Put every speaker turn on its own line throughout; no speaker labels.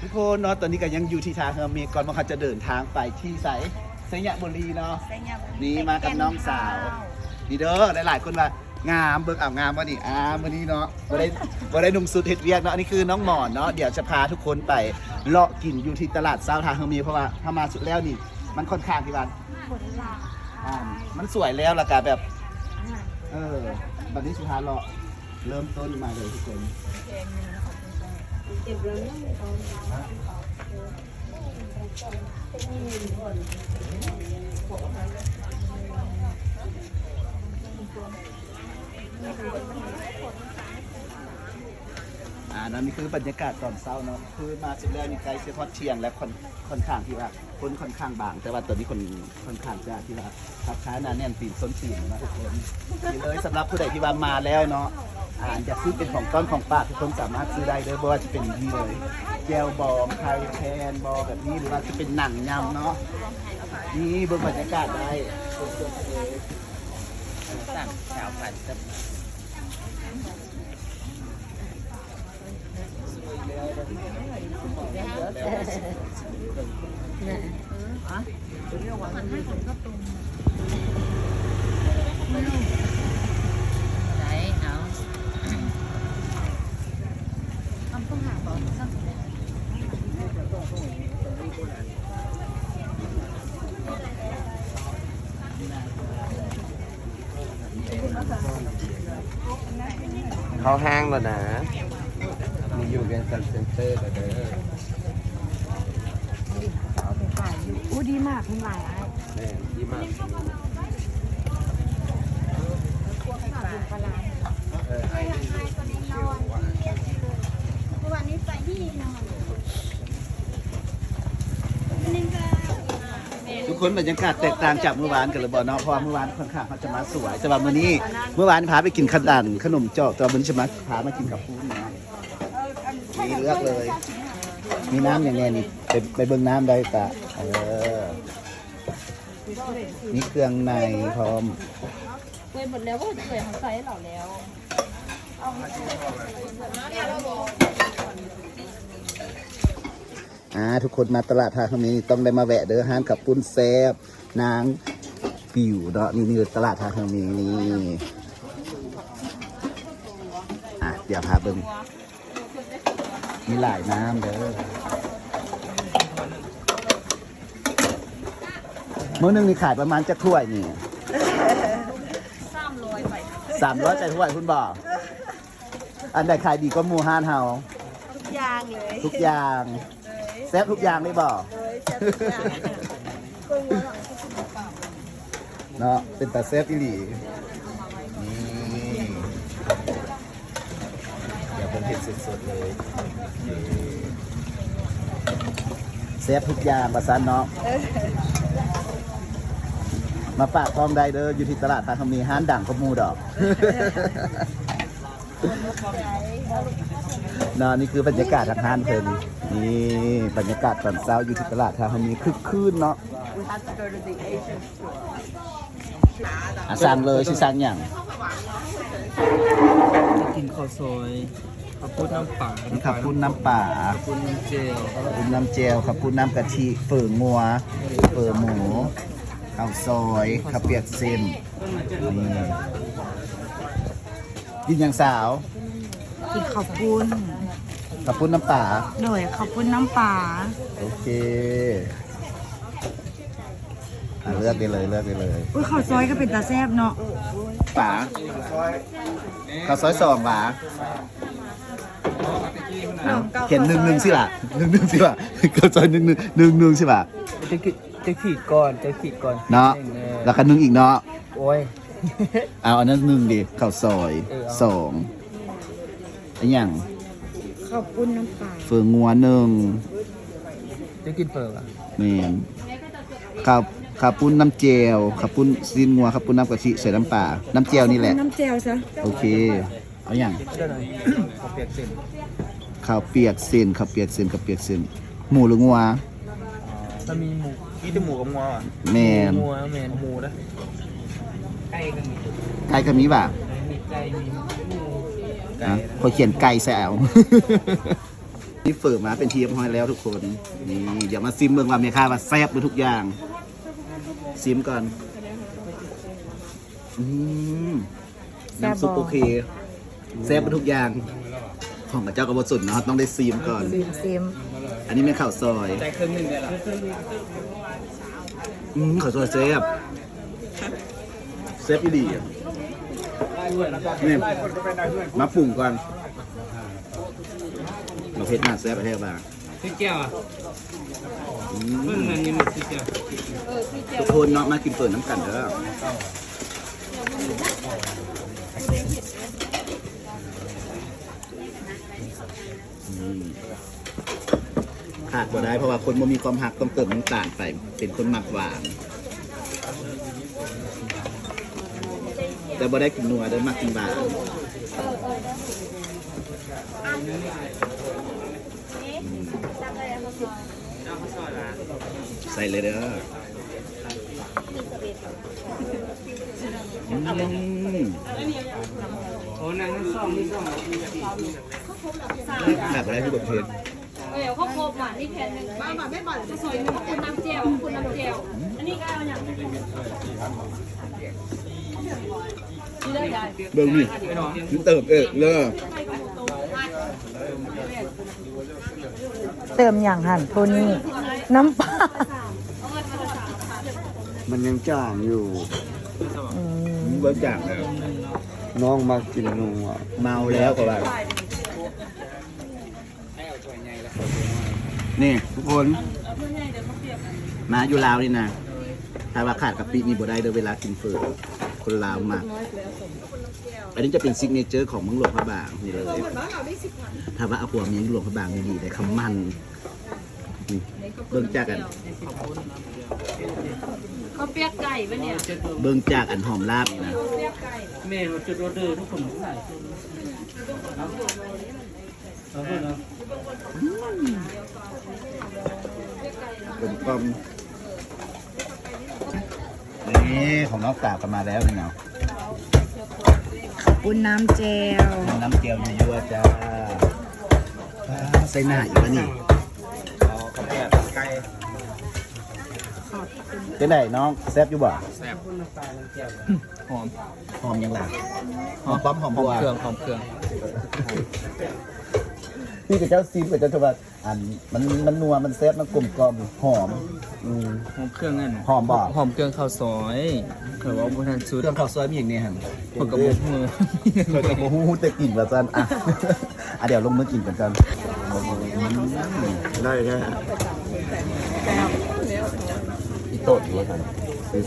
ทุกคนเนาะตอนนี้ก็ยังอยู่ที่ทางเฮอร์เมก่อนว่าเขาจะเดินทางไปที่ไสไสยบุรีเนาะ นี่มากับน้องสาวดีเด้อหลายๆคนว่างามเบิกอ่าวงามวะนี่อ่าวันนี้เนาะบ่ได้บ่ได้หนุ่มสุดเฮ็ดเวียกเนาะอันนี้คือน้องหมอนเนาะเดี๋ยวจะพาทุกคนไปเลาะกินอยู่ที่ตลาดเช้าทางเฮอร์เมเพราะว่าถ้ามาสุดแล้วนี่ มันค่อนข้างที่ว่าอ่ามันสวยแล้วล่ะกะแบบ เออบัดนี้สุดท้ายเลาะเริ่มต้นมาเลยทุกคน อ่านั่นนี่คือบรรยากาศตอนเช้าเนาะคือมาสุดแล้วนี่ใกล้เสียทอดเที่ยงและค่อนค่อนข้างที่ว่าคนค่อนข้างบาง แต่ว่าตอนนี้คนค่อนข้างจะที่ว่าทับค้าหนาแน่นตีนส้นตีนนะทุกคนนี่เลยสำหรับผู้ใดที่ว่ามาแล้วเนาะ อ่าอยากซื้อเป็นของต้นของฝากทุกคนสามารถซื้อได้เลยเพราะว่าจะเป็นนี่เลยแจวบอมไทยแคนบอแบบนี้หรือว่าจะเป็นหนังยำเนาะนี่เบนบรรยากาศได้สั่งชาวผัดจะ
đấy
เข้าห้างแล้วนะมีอยู่เป็นซันเซนเตอร์แต่เด้อ
อู้ดีมากทั้งหลาย
แม่ดีมากเออไอ้
วันนี้ไปที่นอนนึงก็
ทุกคนบรรยากาศแตกต่างจากเมื่อวานกันเลยบ่เนาะเพราะว่าเมื่อวานค่อนข้างเขาจะมาสวยแต่ว่ามื้อนี้ เมื่อวานพาไปกินขนมขนมจอกแต่ว่ามื้อนี้จะมาพามากินกับพูนเนาะนี่เลือกเลย มีน้ำอย่างไงนี่ไปไปเบิ่งน้ำได้ตะเออนี่เครื่องในพร้อม
เคยหมดแล้วก็เคยของใส่ให้เราแล้ว
อ่าทุกคนมาตลาดทางนี้ต้องได้มาแวะเด้อห้านกับปุ้นแซบนางปิวเนาะนี่นี่ตลาดทางนี้นี่อะเดี๋ยวพาเบิ่งมีหลายน้ำเด้อมื้อหนึงนี่ขายประมาณจะถ้วยนี่สามร้อยไปสามร้อยใจถ้วยคุณบอกอันใดขายดีก็หมูห้านเฮา
ทุกอย่างเลย
ทุกอย่าง แซ่บทุกอย่างเลยบอก
เลยจะทุกอย่างกงหัวหลัง
เนาะเป็นตาแซ่บอีหลีนี่เดี๋ยวผมเห็นสดๆเลยแซ่บทุกอย่างประสานเนาะมาฝากพร้อมได้เด้ออยู่ที่ตลาดทางคำมีห้านดังก็มูดอกเนาะนี่คือบรรยากาศทางห้านเพิ่นนี่บรรยากาศตอนเช้าอยู่ที่ตลาดทางคำมีคึกคืนเนาะอะสั่งเลยชื่อสั่งอย่าง
กินข้าวซอยข้าวปุ้นน้ำปลา
ขับปุ้นน้ำป่า
ข้าวปุ้นน้ำเจล
ขับปุ้นน้ำเจลขับปุ้นน้ำกะทิเปิ่งัว เปิ่หมูข้าวซอยข้าวเปียกเส้นนี่กินอย่างสาว
กินข้าวปุ้น
ขับปุ้นน้ำป่า
หน่อยข้าวปุ้นน้ำปลา
โอเคอะเลือกได้เลยเลือกได้เลย
อุ้ยข้าวซอยก็เป็นตาแซ่บเนาะ
ป่าข้าวซอยสองป่าเอาเขียนหนึ่งหนึ่งสิล่ะหนึ่งหนึ่งสิล่ะข้าวซอยหนึ่งหนึ่งหนึ่งหนึ่งสิล่ะ
จะขีดจะขีดก่อนจะขีดก่อน
เนาะ
หงเออ
แล้วก็หนึ่งอีกเนาะ
โอ้ย
เอาอันนั้นหนึ่งดิข้าวซอย
เออเอา
สอง อันอย่าง
ข้าวปุ้นน้ำปลา
เฟืองงัวหนึ่ง
จะกินเปิดอะ
เมนข้าวข้าวปุ้นน้ำเจลข้าวปุ้นซีนงัวข้าวปุ้นน้ำกะทิใส่น้ำปลาน้ำเจลนี่แหละ
น้ำแจ่วซะ
โอเค เอาอย่าง
ได้หน่อยขอเปียกเส้น
ข้าวเปียกเส้นข้าวเปียกเส้นข้าวเปียกเส้นหมูหรืองัว
ถ้ามีหมูกินแต่หมูกับงัวอะ
แมน
งัวแมนหมูนะไก่ก็มี
ไก่ก็มีป่ะ
มีไก่มีหมู ไก่
อะพอเขียนไก่ใส่เอานี่เฟิร์มาเป็นทีมห้อยแล้วทุกคน นี่เดี๋ยวมาซิมเมืองว่าเมียค่าว่าแซ่บไปทุกอย่าง ซิมก่อน อืมน้ำซุปโอเคแซ่บไปทุกอย่าง ของกับเจ้ากระบสุนเนาะต้องได้ซีมก่อน
ซิมซิม
อันนี้เป็นข้าวซอย
ใจครึ่งหนึ่งได้ละ
อืมข้าวซอยแซ่บแซ่บอีดีอะ นี่มาปรุงก่อนมาเพชรหน้าแซ่บแท้บ้าง
ซิแก้วอะ
อื
เพิ่ง
ม
มันยังหมดซิแก้ว
ทุกคนเนาะมากินเปิดน้ำกันเด้ออืมขาดบ่ได้เพราะว่าคนบ่มีความหักต้องเติมน้ำตาลใส่เป็นคนมักหวาน แต่บ่ได้กินนัวเด้อมักกินหวาใส่เลยเด้ออืม
โอ้นางซ่อมนี่ซ่อม
ขาดบ่ได้ที่บทเพลง
เออเขาวโคบหวานนี่แผ่นหนึ่งบ้าหวานไม่หวานจะสวยหนึ่งคุณน้ำเจียวคุณน้ำเจียวอันนี้ก็เอาอย่างนี้
เบิ่งนี่นี่เติมเอกเลย
เติมอย่างหันโทนี่น้ำปลา
มันยังจ้างอยู่
อืม
เบิ่งจากแล้ว
น้องมากินนัว
เมาแล้วก็ว่านี่ ทุกคนมาอยู่ลาวนี่นะถ้าว่าขาดกับปีนี่บ่ได้เด้อเวลากินเฟอ คนลาวมาก อันนี้จะเป็นซิกเนเจอร์ของเมืองหลวงพระบางนี่เลยถ้าว่าเอาหัวเมียงหลวงพระบางนี่ดีแต่คำมันนี่เบิ่งจากกัน
เขาเปียกไก่ปะเนี่ย
เบิ่งจากอันหอมลาบนี่นะ
แม่เขาจุดรถเดอร์ทุกคนใส่เอาเพื่อนเอา
ผมกลม นี่ของน้องสาวกันมาแล้วนี่เนาะ
ขอบคุณน้ำเจล
น้ำเจียวยั่วๆจ้าว้าวใส่หน้าอีกแล้วนี่
เอาข้าวแกงไก่
เป็นไงน้องแซ่บอยู่บ่
แซ่บหอม
หอมยังล่ะหอมป้อมหอม
หอ
บั
ม
ว
เครื่องหอมเครื่อง
พี่กับเจ้าซีมกับเจ้าชวัดอันมันมันนัวมันแซ่บมันกลมกล่อมหอมอืม
หอมเครื่องนั่น
หอมบ่
หอมเครื่องข้าวซอยเคยว่าบุทันชุด
เครื่องข้าวซอยมีอย่างนี้ฮะ
พวกกระบอกมือ
เคยกับโมฮู้แต่กลิ่นว่าจันอะอะเดี๋ยวลงมือกินกันกัน
ได้แค่ที่โตดอยู่ว่ากัน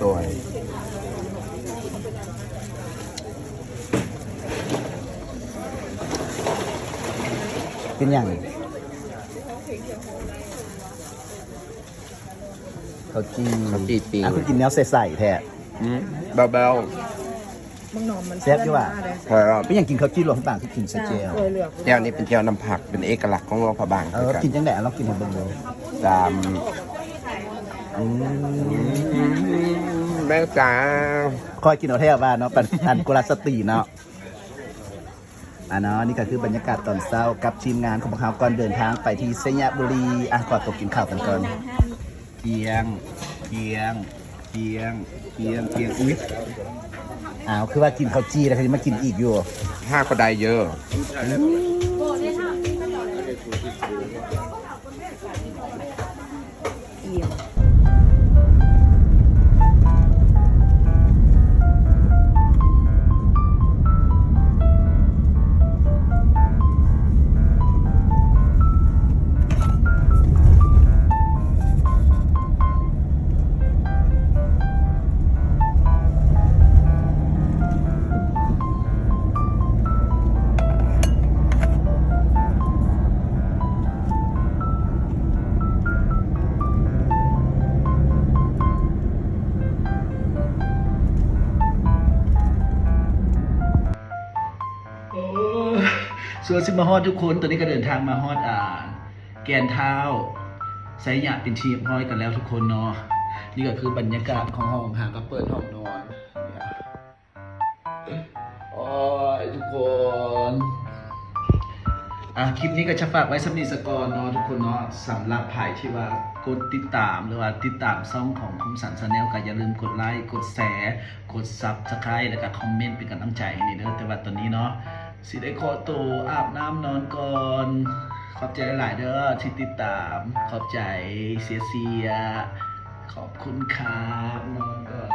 สวย
เป็นอย่างเขาจี
ๆเขาจีปิง
อะคุณกินแนวใส่ๆแท้
อืมเบา
มึงหนอมมัน
แซ่บอยู่ว่ะ
ๆพอแล้ว
เป็นอย่างกินข้าวจีรวมต่างที่กินใส่เจล
เคยเหลือก
แก้วนี้เป็นแก้วน้ำผักเป็นเอกลักษณ์ของเราพระบาง
เออกินจังได๋ลองกินให้เบิ่งดู
ตามแม่จ๋า
คอยกินเอาแท้ว่าเนาะปันอันกุลสตรีเนาะ อะเนาะนี่ก็คือบรรยากาศตอนเช้ากับทีมงานของพวกเขาก่อนเดินทางไปที่สยบุรีอะก่อนตกกินข้าวกันก่อนเกียงเกียงเกียงเกียงเกียงอุ้ยอ้าวคือว่ากินข้าวจีแล้วคือมากินอีกอยู่
ห้าก็ได้เยอะ
วนซิมาฮอดทุกคนตอนนี้ก็เดินทางมาฮอดอ่า แกนเท้าไซยาเป็นทีมห้อยกันแล้วทุกคนเนาะนี่ก็คือบรรยากาศของห้องหางก็เปิดห้องนอนโอ้ยทุกคนอะคลิปนี้ก็จะฝากไว้สำนีสกอร์เนาะทุกคนเนาะสำหรับภายที่ว่ากดติดตามหรือว่าติดตามซ่องของคมสันชาแนลก็อย่าลืมกดไลค์กดแชร์กดซับสไครต์แล้วก็คอมเมนต์เป็นกำลังใจให้นี่เด้อแต่ว่าตอนนี้เนาะ สิได้ขอตัวอาบน้ำนอนก่อน ขอบใจหลายเด้อที่ติดตาม ขอบใจเสียเสีย ขอบคุณครับนอนก่อน